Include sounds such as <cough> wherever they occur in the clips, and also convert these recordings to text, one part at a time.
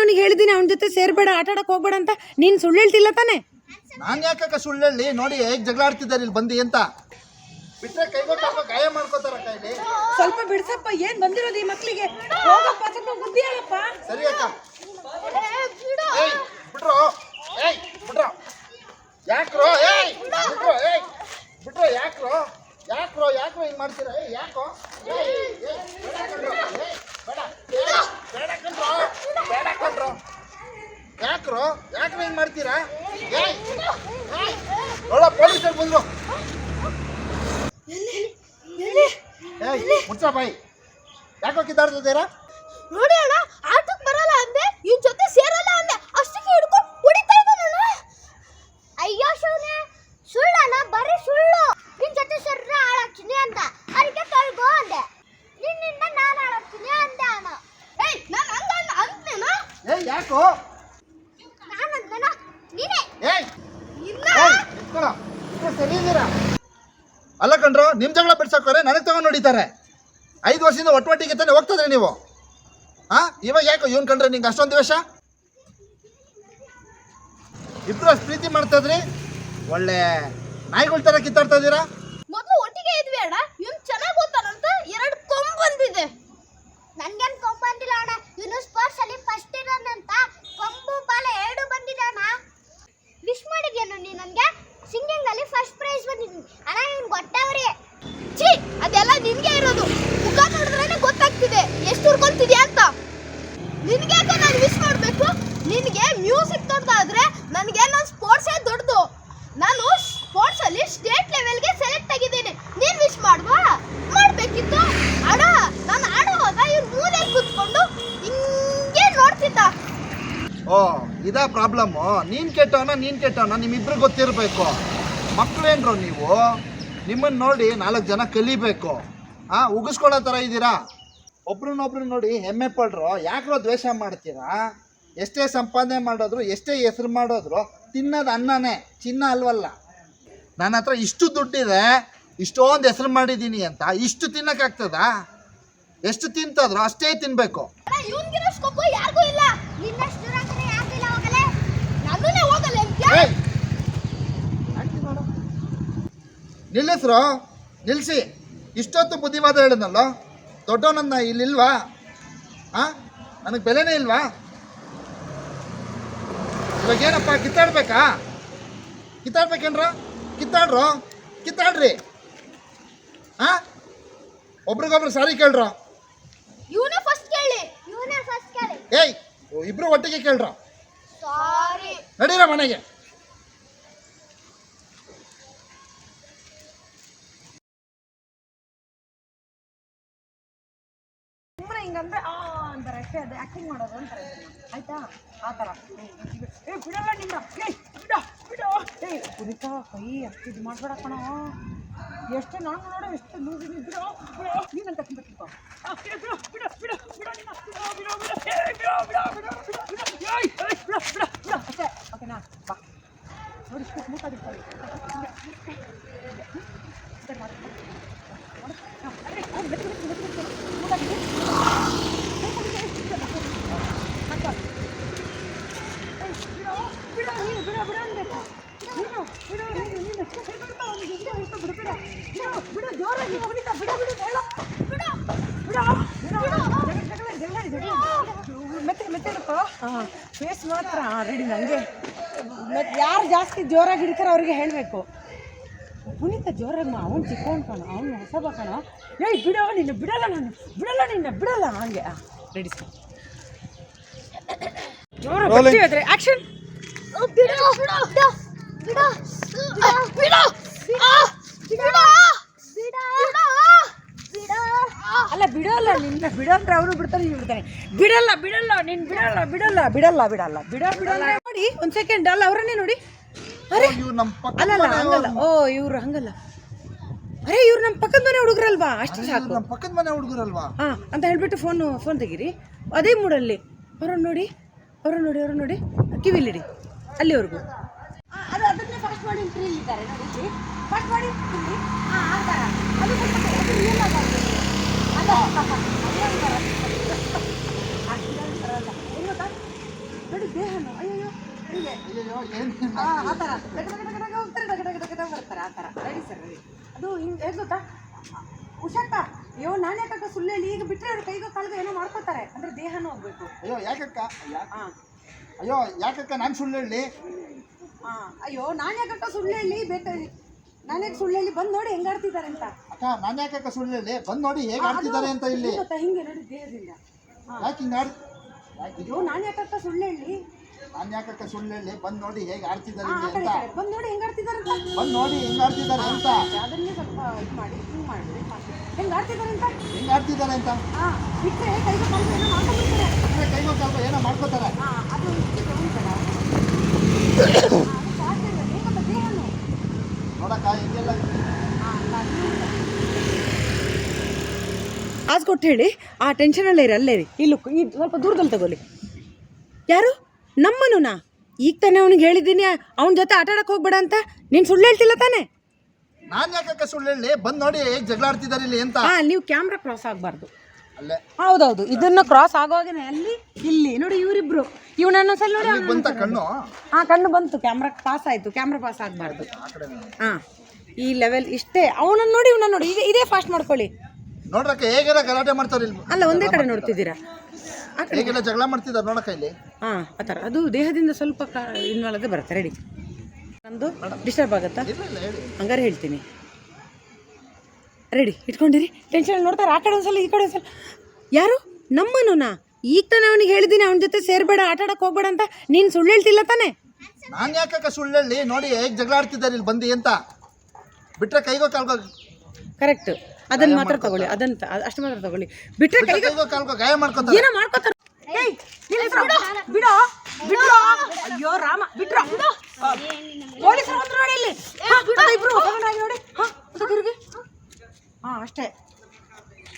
ಅವನಿಗೆ ಹೇಳಿದ್ದೀನಿ ಅವನ ಜೊತೆ ಸೇರ್ಬೇಡ ಆಟ ಆಡಕ್ ಹೋಗ್ಬೇಡ ಅಂತ. ನೀನು ಸುಳ್ಳು ಹೇಳ್ತಿಲ್ಲ ತಾನೆ? ನಾನು ಯಾಕಕ್ಕ ಸುಳ್ಳು ಹೇಳಿ? ನೋಡಿ ಹೇಗೆ ಜಗಳ ಆಡ್ತಿದ್ದಾರೆ ಇಲ್ಲಿ ಬಂದು ಅಂತ. ಬಿಟ್ರೆ ಕೈಗೊಟ್ಟ ಗಾಯ ಮಾಡ್ಕೋತಾರ ಕೈಲಿ ಸ್ವಲ್ಪ ಬಿಡ್ಸಪ್ಪ ಏನ್ ಬಂದಿರೋದು ಈ ಮಕ್ಕಳಿಗೆ ಹೋಗಪ್ಪ ಸ್ವಲ್ಪ ಬುದ್ಧಿ ಹೇಳಪ್ಪ. ಸರಿ ಅಕ್ಕ. ಏಯ್ ಬಿಟ್ರು. ಏಯ್ ಬಿಟ್ರು. ಯಾಕ್ರೋ? ಏಯ್ ಬಿಟ್ರು. ಏಯ್ ಬಿಟ್ರು ಯಾಕ್ರೋ? ಯಾಕ್ರೋ ಯಾಕ್ರೋ ಹಿಂಗೆ ಮಾಡ್ತೀರಾ? ಯಾಕೋ? ಏ ಏಯ್ ಬೇಡ ಕಣ್ರೋ ಯಾಕ್ರೋ ಯಾಕ್ರೋ ಹಿಂಗೆ ಮಾಡ್ತೀರಾ? ನೋಡ ಪೊಲೀಸರು ಬಂದ್ರು. ಏಯ್ ಮುಚ್ಚ ಬಾಯಿ ಯಾಕೋ ಕಿತ್ತಾಡ್ತಿದ್ದೀರಾ ನೋಡಿ ಅಣ್ಣ ಆಟಕ್ಕೆ ಬರಲ್ಲ ಅಂದೆ ಇವ್ನ ಜೊತೆ ಸೇರಲ್ಲ ಅಂದೆ ಅಷ್ಟಕ್ಕೆ ಹಿಡ್ಕೊಂಡು ಹೊಡಿತಾ ಇದ್ದಾನಣ್ಣ ಅಯ್ಯೋ ಶಿವನೇ ಸುಳ್ಳಣ್ಣ ಬರೀ ಸುಳ್ಳು ನಿನ್ ಜೊತೆ ಸೇರಿದ್ರೆ ಆಡಾಕ್ತೀನಿ ಅಂತ ಅದಕ್ಕೆ ಕಳ್ಗೋ ಅಂದೆ ನಿನ್ನಿಂದ ನಾನು ಆಡಾಕ್ತೀನಿ ಅಂದೆ ಅಣ್ಣ ಏಯ್ ನಾನು ಹಂಗ ಅಂತೇನ ಏಯ್ ಯಾಕೋ ನಾನು ಅಂತೇನ ನೀನೇ ಏಯ್ ಇಲ್ಲ ಏಯ್, ನಿಂತ್ಕೊಳ್ಳೋ. ಇಬ್ರು ಸರಿ ಇದ್ದೀರಾ? ಅಲ್ಲ ಕಣ್ರು ನಿಮ್ ಜಗಳ ಬಿಡ್ಸಕ್ಕೋರೆ ತಗೊಂಡು ಐದು ವರ್ಷದಿಂದ ಒಟ್ಟೊಟ್ಟಿಗೆ ತಾನೆ ಹೋಗ್ತದ್ರಿ ನೀವು? ಹಾ ಇವಾಗ ಯಾಕೆ ಇವನ್ ಕಂಡ್ರೆ ನಿಂಗೆ ಅಷ್ಟೊಂದು ದ್ವೇಷ? ಇಬ್ರು ಅಷ್ಟು ಪ್ರೀತಿ ಮಾಡ್ತಾ ಇದ್ರಿ. ಒಳ್ಳೆ ನಾಯಿಗಳ ತರ ಕಿತ್ತಾಡ್ತಾ ಇದ್ದೀರಾ ಮೊದಲು ಒಟ್ಟಿಗೆ ಇದ್ವಿ ಅಣ್ಣ ಇವ್ನು ಚೆನ್ನಾಗಿ ಓದ್ತಾನಂತ ಎರಡು ಕೊಂಬ್ ಬಂದಿದೆ ನನ್ಗೇನ್ ಕೊಂಬ್ ಬಂದಿಲ್ಲ ಅಣ್ಣ ಇವನು ಸ್ಪೋರ್ಟ್ಸ್ ಅಲ್ಲಿ ಫಸ್ಟ್ ಇರೋನಂತ ಕೊಂಬು ಬಾಲ ಎರಡು ಬಂದಿದೆ ಅಣ್ಣ ವಿಶ್ ಮಾಡಿದ್ಯೇನು ನೀ ನನಗೆ ಸಿಂಗಿಂಗ್ ಅಲ್ಲಿ ಫಸ್ಟ್ ಪ್ರೈಸ್ ಬಂದಿದ್ದೀನಿ ಅಣ್ಣ ಇವ್ನು ಗೊತ್ತವ್ರಿ ಛೀ ಅದೆಲ್ಲ ನಿನ್ಗೆ ಇರೋದು ಮುಖ ನೋಡಿದ್ರೇನೆ ಗೊತ್ತಾಗ್ತಿದೆ ಎಷ್ಟು ಹುರ್ಕೊಂತಿದ್ಯಾ ಅಂತ ನಿನ್ಗೆ ಯಾಕೆ ನಾನು ವಿಶ್ ಮಾಡಬೇಕು ನಿನಗೆ ಮ್ಯೂಸಿಕ್ ದೊಡ್ಡದಾದ್ರೆ ನನಗೆ ನನ್ನ ಸ್ಪೋರ್ಟ್ಸೇ ದೊಡ್ಡದು ನಾನು ಸ್ಪೋರ್ಟ್ಸ್ ಅಲ್ಲಿ ಸ್ಟೇಟ್ ಲೆವೆಲ್ಗೆ ಸೆಲೆಕ್ಟ್ ಆಗಿದ್ದೀನಿ ನೀನ್ ವಿಶ್ ಮಾಡುವಾ ಮಾಡ್ಬೇಕಿತ್ತು ಅಡ ನಾನು ಆಡುವಾಗ ಇವ್ನು ಮೂಲೆಯಲ್ಲಿ ಕೂತ್ಕೊಂಡು ಹಿಂಗೆ ನೋಡ್ತಿದ್ದ ಓ ಇದಾ ಪ್ರಾಬ್ಲಮ್ಮು ನೀನ್ ಕೆಟ್ಟವನ ನೀನು ಕೆಟ್ಟವನ ನಿಮ್ಮಿಬ್ರಿಗೆ ಗೊತ್ತಿರಬೇಕು. ಮಕ್ಕಳೇನ್ರು ನೀವು? ನಿಮ್ಮನ್ನು ನೋಡಿ ನಾಲ್ಕು ಜನ ಕಲಿಬೇಕು. ಆ, ಉಗಿಸ್ಕೊಳ್ಳೋ ಥರ ಇದ್ದೀರಾ? ಒಬ್ರನ್ನೊಬ್ರು ನೋಡಿ ಹೆಮ್ಮೆ ಪಡ್ರು? ಯಾಕ್ರೋ ದ್ವೇಷ ಮಾಡ್ತೀರಾ? ಎಷ್ಟೇ ಸಂಪಾದನೆ ಮಾಡೋದ್ರು, ಎಷ್ಟೇ ಹೆಸರು ಮಾಡೋದ್ರು, ತಿನ್ನೋದು ಅನ್ನನೇ, ಚಿನ್ನ ಅಲ್ವಲ್ಲ. ನನ್ನ ಹತ್ರ ಇಷ್ಟು ದುಡ್ಡಿದೆ, ಇಷ್ಟೊಂದು ಹೆಸರು ಮಾಡಿದ್ದೀನಿ ಅಂತ, ಇಷ್ಟು ತಿನ್ನಕ್ಕಾಗ್ತದಾ? ಎಷ್ಟು ತಿಂತದ್ರು ಅಷ್ಟೇ ತಿನ್ನಬೇಕು ಅಣ್ಣ ಇವನ್ಗಿರೋ ಸ್ಕೋಪ್ ಯಾರಿಗೂ ಇಲ್ಲ ನಿನ್ನಷ್ಟು ದೂರ ಕಡೆ ಯಾರಿಗೂ ಇಲ್ಲ ಹೋಗಲೇ ನನ್ನನ್ನೇ ಹೋಗಲ್ಲ ಅಂತ್ಯಾ ಏಯ್! ಆಂಟಿ ನೋಡು. ನಿಲ್ಲಿಸ್ರು ನಿಲ್ಲಿಸಿ ಇಷ್ಟೊತ್ತು ಬುದ್ಧಿವಾದ ಹೇಳಿದ್ನಲ್ಲ ದೊಡ್ಡವನನ್ನ ಇಲ್ಲಿಲ್ವಾ ಆ? ನನಗೆ ಬೆಲೆನೇ ಇಲ್ವಾ? ಇವಾಗ ಏನಪ್ಪ ಕಿತ್ತಾಡ್ಬೇಕಾ? ಕಿತ್ತಾಡ್ಬೇಕೇನ್ರ? ಕಿತ್ತಾಡ್ರು? ಕಿತ್ತಾಡ್ರಿ. ಹಾಂ ಒಬ್ರಿಗೊಬ್ರು ಸಾರಿ ಕೇಳ್ರ? ಇವನೇ ಫಸ್ಟ್ ಕೇಳಿ ಇವನೇ ಫಸ್ಟ್ ಕೇಳಿ. ಏಯ್ ಇಬ್ರು ಒಟ್ಟಿಗೆ ಕೇಳ್ರ? ಸಾರಿ ನಡೀರ ಮನೆಗೆ ಸುಮ್ಮನೆ ಹಿಂಗಂದ್ರೆ ಆ ಅಂತಾರೆ ಅಷ್ಟೇ ಅದು ಆಕ್ಟಿಂಗ್ ಮಾಡೋದು ಅಂತಾರೆ ಇದನ್ನ. ಆಯ್ತಾ ಆ ಥರ ಏ ಬಿಡಲ್ಲ ನಿನ್ನ ಏ ಬಿಡ ಬಿಡ ಏ ಕುರಿತಾ ಕೈ ಅಷ್ಟು ಇದು ಮಾಡ್ಬೇಡ ಕಣ ಎಷ್ಟು ನಾನು ನೋಡೋ ಎಷ್ಟು ಲೂಸ್ ಇದೆ ಬಿಡ ಬಿಡ ನೀನಂತ ತಿನ್ಬೇಕಿಪ್ಪ ಆ, ಬಿಡ ಬಿಡ ಬಿಡ ಬಿಡ ಬಿಡ ನಿನ್ನ ಬಿಡ ಬಿಡ ಬಿಡ ಏ ಬಿಡ ಬಿಡ ಬಿಡ ಬಿಡ ಬಿಡ ಏಯ್, ಏಯ್, ಬಿಡ ಬಿಡ ಬಿಡ ಅಷ್ಟೇ ಓಕೆನಾ ಬಾ ನೋಡಿ ಇಷ್ಟು ಸ್ಮೂತಾಗಿರ್ತಾರೆ ಫೇಸ್ ಮಾತ್ರ ರೆಡಿ ನನಗೆ ಮತ್ತೆ ಯಾರು ಜಾಸ್ತಿ ಜೋರಾಗಿ ಹಿಡಿತಾರೋ ಅವ್ರಿಗೆ ಹೇಳಬೇಕು. ಪುನೀತ ಜೋರಾಗಿ ಮಾ ಅವನು ಚಿಕೋನ್ ಕಣ ಅವನು ಹೊಸಬ ಕಣ. ಏಯ್ ಬಿಡೋ ನಿನ್ನ ಬಿಡಲ್ಲ ನಾನು ಬಿಡಲ್ಲ ನಿನ್ನ ಬಿಡಲ್ಲ ಹಂಗೆ. ರೆಡಿ ಸರ್ ಜೋರ ಬರ್ತೀವಿ ಆಕ್ಷನ್ ಬಿಡು. ಅಲ್ಲ ಬಿಡೋಲ್ಲ ನಿನ್ನ ಬಿಡೋಂದ್ರೆ ಅವರು ಬಿಡ್ತಾರೆ ನೀವು ಬಿಡ್ತಾರೆ. ಬಿಡಲ್ಲ ಬಿಡಲ್ಲ ನೀನ್ ಬಿಡಲ್ಲ ಬಿಡಲ್ಲ ಬಿಡಲ್ಲ ಬಿಡಲ್ಲ ಬಿಡ ಬಿಡಲ್ಲ. ನೋಡಿ ಒಂದ್ ಸೆಕೆಂಡ್ ಅಲ್ಲ ಅವರನ್ನೇ ನೋಡಿ. ಅರೆ ಇವ್ರು ನಮ್ಮ ಪಕ್ಕ ಅಲ್ಲಲ್ಲ ಹಂಗಲ್ಲ. ಓ ಇವ್ರು ಹಂಗಲ್ಲ. ಅರೆ ಇವ್ರು ನಮ್ಮ ಪಕ್ಕದ ಮನೆ ಹುಡುಗರಲ್ವಾ? ಅಷ್ಟು ಸಾಕು. ನಮ್ಮ ಪಕ್ಕದ ಮನೆ ಹುಡುಗರಲ್ವಾ? ಹಾ ಅಂತ ಹೇಳ್ಬಿಟ್ಟು ಫೋನ್ ಫೋನ್ ತೆಗೀರಿ. ಅದೇ ಮೂಡಲ್ಲಿ. ಅವ್ರನ್ನ ನೋಡಿ ಅವ್ರನ್ನ ನೋಡಿ ಅವ್ರನ್ನ ನೋಡಿ. ಕಿವಿಲಿಡಿ. ಅಲ್ಲಿವರೆಗೂ. ಅದು ಅದನ್ನೇ ಫಸ್ಟ್ ಮಾಡಿ ಫ್ರೀ ಇದ್ದಾರೆ ನೋಡಿ ಫಸ್ಟ್ ಮಾಡಿ ಇಲ್ಲಿ ಹಾಂ ಆ ಥರ ಅದು ಆಗ್ಬೇಕು. ಹೀಗೆ ಗೊತ್ತಾ ಅಯ್ಯೋ, ನಾನು ಯಾಕಕ್ಕ ಸುಳ್ಳು ಹೇಳಿ ಈಗ ಬಿಟ್ಟರೆ ಕೈಗೋ ಏನೋ ಅಂದರೆ ಹೋಗ್ಬೇಕು ಅಯ್ಯೋ ಯಾಕಕ್ಕ ಹಾಂ ಅಯ್ಯೋ ಯಾಕಕ್ಕ ನಾನು ಸುಳ್ಳು ಹಾಂ ಅಯ್ಯೋ ನಾನು ಯಾಕಕ್ಕ ಸುಳ್ಳು ಹೇಳಿ ಬೇಕಾಗಿ ನಾನು ಸುಳ್ಳು ಹೇಳಿ ಬಂದು ನೋಡಿ ಹೆಂಗಾಡ್ತಿದ್ದಾರೆ ಅಂತ ಅಕ್ಕ ನಾನು ಸುಳ್ಳು ಹೇಳಿ ಬಂದು ನೋಡಿ ಹೇಗೆ ಆಡ್ತಿದ್ದಾರೆ ಅಂತ ಇಲ್ಲಿ. ಹೆಂಗ್ ಗೊತ್ತಾ ಹಿಂಗೆ ನೋಡಿ ದೇಹದಿಂದ. ಯಾಕೆ ಹಿಂಗೆ ಆಡ್ ಯಾಕೆ ಅಯ್ಯೋ ನಾನು ಯಾಕಕ್ಕ ಸುಳ್ಳು ಹೇಳಿ ನಾನು ಯಾಕಕ್ಕ ಸುಳ್ಳು ಹೇಳಿ ಬಂದು ನೋಡಿ ಹೇಗೆ ಆಡ್ತಿದ್ದಾರೆ ಇಲ್ಲಿ ಅಂತ. ಬಂದು ನೋಡಿ ಹೆಂಗಾಡ್ತಿದ್ದಾರೆ ಅಂತ ಬಂದು ನೋಡಿ ಹೆಂಗೆ ಆಡ್ತಿದ್ದಾರೆ ಅಂತ. ಅದನ್ನೇ ಸ್ವಲ್ಪ ಇದು ಮಾಡಿ ಹಿಂಗೆ ಮಾಡಿ ಹೆಂಗಾಡ್ತಿದ್ದಾರೆ ಅಂತ? ಹೆಂಗೆ ಆಡ್ತಿದ್ದಾರೆ ಅಂತ? ಹಾಂ ಬಿಟ್ಟರೆ ಕೈಗೆ ಕಾಲ್ಗೋ ಏನೋ ಮಾಡ್ಕೊತಾರೆ ಕೈಗೆ ಕೈಗೋ ಏನೋ ಮಾಡ್ಕೋತಾರೆ. ಹಾ, ಅದು <coughs> ಇಷ್ಟು ಉಂಟಲ್ಲ? ಹಾ, ಅದು fast ಇದೆ. ಹೇಗೆ ಗೊತ್ತಾ ದೇಹನು? ನೋಡಕ್ಕ ಹೆಂಗೆಲ್ಲ ಹಾ, ಅದು ಆಸ್ ಕೊಟ್ಟು ಹೇಳಿ ಆ ಟೆನ್ಷನಲ್ಲೇ ಇರಿ ಅಲ್ಲೇ ರೀ ಇಲ್ಲಿ ಈ ಸ್ವಲ್ಪ ದೂರದಲ್ಲಿ ತಗೊಳ್ಳಿ. ಯಾರು? ನಮ್ಮನುನಾ? ಈಗ ತಾನೇ ಅವ್ನಿಗೆ ಹೇಳಿದ್ದೀನಿ ಅವನ ಜೊತೆ ಆಟ ಆಡಕ್ಕೆ ಹೋಗ್ಬೇಡ ಅಂತ. ನೀನು ಸುಳ್ಳು ಹೇಳ್ತಿಲ್ಲ ತಾನೇ? ನಾನು ಯಾಕೆ ಸುಳ್ಳು ಹೇಳಿ? ಬಂದು ನೋಡಿ ಹೇಗೆ ಜಗಳ ಆಡ್ತಿದ್ದಾರೆ ಇಲ್ಲಿ ಅಂತ. ಹಾಂ ನೀವು ಕ್ಯಾಮ್ರಾ ಕ್ರಾಸ್ ಆಗಬಾರ್ದು. ಅಲ್ಲೇ. ಹೌದೌದು ಇದನ್ನು ಕ್ರಾಸ್ ಆಗೋವಾಗನೇ ಅಲ್ಲಿ ಇಲ್ಲಿ. ನೋಡಿ ಇವರಿಬ್ರು. ಇವ್ನ ಸಲ ನೋಡಿ ಬಂತ ಕಣ್ಣು? ಹಾಂ ಕಣ್ಣು ಬಂತು ಕ್ಯಾಮ್ರಾ ಪಾಸ್ ಆಯಿತು ಕ್ಯಾಮ್ರಾ ಪಾಸ್ ಆಗಬಾರ್ದು. ಹಾಂ ಈ ಲೆವೆಲ್ ಇಷ್ಟೇ. ಅವನನ್ನು ನೋಡಿ ಇವನನ್ನು ನೋಡಿ. ಈಗ ಇದೇ ಫಾಸ್ಟ್ ಮಾಡ್ಕೊಳ್ಳಿ. ನೋಡ್ರಕ್ಕ ಹೇಗೆಲ್ಲ ಗಲಾಟೆ ಮಾಡ್ತಾರೆ ಇಲ್ಲಿ? ಅಲ್ಲ ಒಂದೇ ಕಡೆ ನೋಡ್ತಿದ್ದೀರಾ? ಆ ಕಡೆ ಹೇಗೆಲ್ಲ ಜಗಳ ಮಾಡ್ತಿದ್ದಾರೆ ನೋಡಕ್ಕ ಇಲ್ಲಿ? ಹಾಂ ಆ ಥರ. ಅದು ದೇಹದಿಂದ ಸ್ವಲ್ಪ ಕ ಇನ್ವಾಲ್ವ್ ಆಗಿ ಬರುತ್ತೆ ರೆಡಿ ನಮ್ಮದು ಡಿಸ್ಟರ್ಬ್ ಆಗುತ್ತಾ? ಇಲ್ಲ ಇಲ್ಲ ಹೇಳಿ. ಹಂಗಾರೆ ಹೇಳ್ತೀನಿ. ರೆಡಿ ಇಟ್ಕೊಂಡಿರಿ. ಟೆನ್ಷನ್ ನೋಡ್ತಾರೆ ಆ ಕಡೆ ಒಂದ್ಸಲ ಈ ಕಡೆ ಒಂದ್ಸಲ. ಯಾರು? ನಮ್ಮನುನಾ? ಈಗ ತಾನೇ ಅವನಿಗೆ ಹೇಳಿದ್ದೀನಿ ಅವನ ಜೊತೆ ಸೇರಬೇಡ ಆಟ ಆಡಕ್ಕೆ ಹೋಗ್ಬೇಡ ಅಂತ. ನೀನು ಸುಳ್ಳು ಹೇಳ್ತಿಲ್ಲ ತಾನೆ? ನಾನು ಯಾಕಕ್ಕ ಸುಳ್ಳು ಹೇಳಿ? ನೋಡಿ ಹೇಗೆ ಜಗಳ ಆಡ್ತಿದ್ದಾರೆ ಇಲ್ಲಿ ಬಂದು ಅಂತ. ಬಿಟ್ರೆ ಕೈಗೋ ಕಾಲ್ಗೋ ಕರೆಕ್ಟ್ ಅದನ್ನ ಮಾತ್ರ ತಗೊಳ್ಳಿ ಅದನ್ನ ಅಷ್ಟು ಮಾತ್ರ ತಗೊಳ್ಳಿ. ಬಿಟ್ರೆ ಬಿಟ್ರೆ ಕೈಗೆ ಗಾಯ ಮಾಡ್ಕೊತಾರೆ. ಏನೋ ಮಾಡ್ಕೋತಾರ. ಬಿಡೋ ಬಿಡ್ರೋ ಅಯ್ಯೋ ರಾಮ ಬಿಡ್ರೋ ಪೊಲೀಸರು ಬಂದ್ರು ನೋಡಿ ಇಲ್ಲಿ. ಇಬ್ರು ನೋಡಿ. ತಿರುಗಿ ಹಾ ಅಷ್ಟೇ.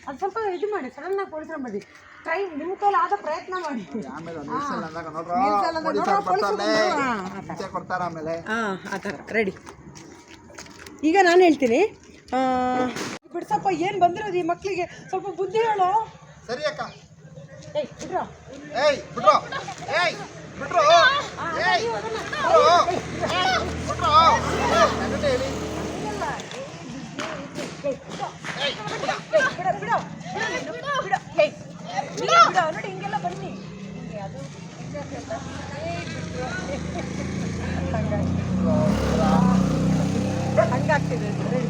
ಅದು ಸ್ವಲ್ಪ ಇದು ಮಾಡಿ ಸಡನ್ ಆಗಿ ಪೊಲೀಸರು ಬಂದಿ ಟ್ರೈ ನಿಮ್ಮ ಕೈಲಿ ಆದ ಪ್ರಯತ್ನ ಮಾಡಿ. ಹಾ, ಆ ಥರ. ರೆಡಿ ಈಗ ನಾನು ಹೇಳ್ತೀನಿ. ಆ, ಬಿಡ್ಸಪ್ಪ ಏನು ಬಂದಿರೋದು ಈ ಮಕ್ಕಳಿಗೆ ಸ್ವಲ್ಪ ಬುದ್ಧಿ ಹೇಳೋ. ಸರಿ ಅಕ್ಕ. ಏಯ್ ಬಿಡ್ರೋ. ಏಯ್ ಬಿಟ್ರು ಏಯ್ ಬಿಟ್ರು ಏಯ್ ಬಿಟ್ರು ಬಿಟ್ರು ನಗಟೆ ಹೇಳಿ ಏಯ್ ಬಿಡ. ಬಿಡ ಬಿಡ. ಬಿಡ ಹೇಯ್ ಬಿಡ ನೋಡಿ ಹಿಂಗೆಲ್ಲ ಬನ್ನಿ. ಅದು ಹಂಗಾಗ್ತಿದೆ ರೆಡಿ